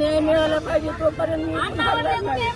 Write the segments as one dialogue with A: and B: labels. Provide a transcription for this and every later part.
A: न्याय मिळाला पाहिजे तोपर्यंत मी नाही.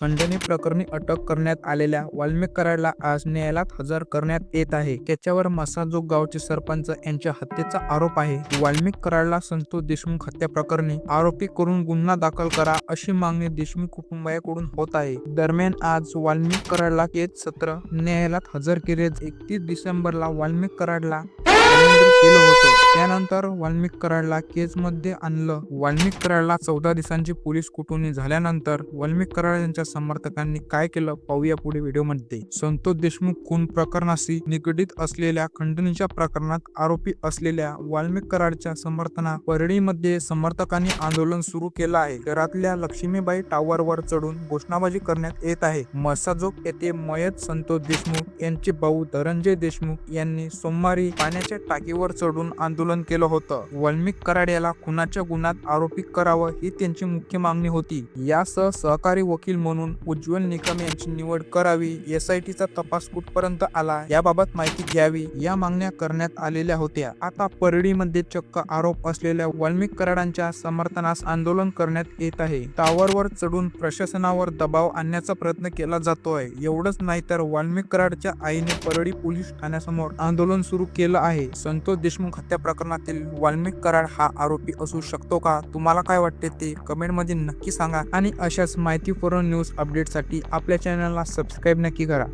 B: खंडणी प्रकरणी अटक करण्यात आलेल्या वाल्मिक कराडला आज न्यायालयात हजर करण्यात येत आहे. त्याच्यावर मसाजोग गावचे सरपंच यांच्या हत्येचा आरोप आहे. वाल्मिक कराडला संतोष देशमुख हत्या प्रकरणी आरोपी करून गुन्हा दाखल करा अशी मागणी देशमुख कुटुंबाकडून होत आहे. दरम्यान आज वाल्मिक कराडला केस सत्र न्यायालयात हजर केले. एकतीस डिसेंबरला वाल्मिक कराडला केलं होतं. त्यानंतर वाल्मिक कराडला केजमध्ये आणलं. वाल्मिक कराडला चौदा दिवसांची पोलीस कुटुंबी झाल्यानंतर वाल्मिक कराड यांच्या समर्थकांनी काय केलं पाहूया पुढे व्हिडिओमध्ये. संतोष देशमुख खून प्रकरणाशी निगडीत असलेल्या खंडणीच्या प्रकरणात आरोपी असलेल्या वाल्मिक कराडच्या समर्थना परळीमध्ये समर्थकांनी आंदोलन सुरू केलं आहे. शहरातल्या लक्ष्मीबाई टावरवर चढून घोषणाबाजी करण्यात येत आहे. मसाजोग येथे मयत संतोष देशमुख यांचे भाऊ धनंजय देशमुख यांनी सोमवारी पाण्याच्या टाकीवर चढून आंदोलन केलं होतं. वाल्मिक कराड याला खुनाच्या गुन्ह्यात आरोपी करावं ही त्यांची मुख्य मागणी होती. यासह सहकारी वकील म्हणून उज्ज्वल निकम यांची निवड करावी एस आय टीचा तपास कुठपर्यंत आला याबाबत माहिती घ्यावी या मागण्या करण्यात आलेल्या होत्या. आता परळीमध्ये चक्क आरोप असलेल्या वाल्मिक कराडांच्या समर्थनास आंदोलन करण्यात येत आहे. टावरवर चढून प्रशासनावर दबाव आणण्याचा प्रयत्न केला जातोय. एवढंच नाही तर वाल्मिक कराडच्या आईने परळी पोलीस ठाण्यासमोर आंदोलन सुरू केलं आहे. संतोष देशमुख हत्या प्रकरणातील वाल्मिक कराड हा आरोपी असू शकतो का? तुम्हाला काय वाटते ते कमेंटमध्ये नक्की सांगा. आणि अशाच माहितीपूर्ण न्यूज अपडेटसाठी आपल्या चॅनलला सबस्क्राईब नक्की करा.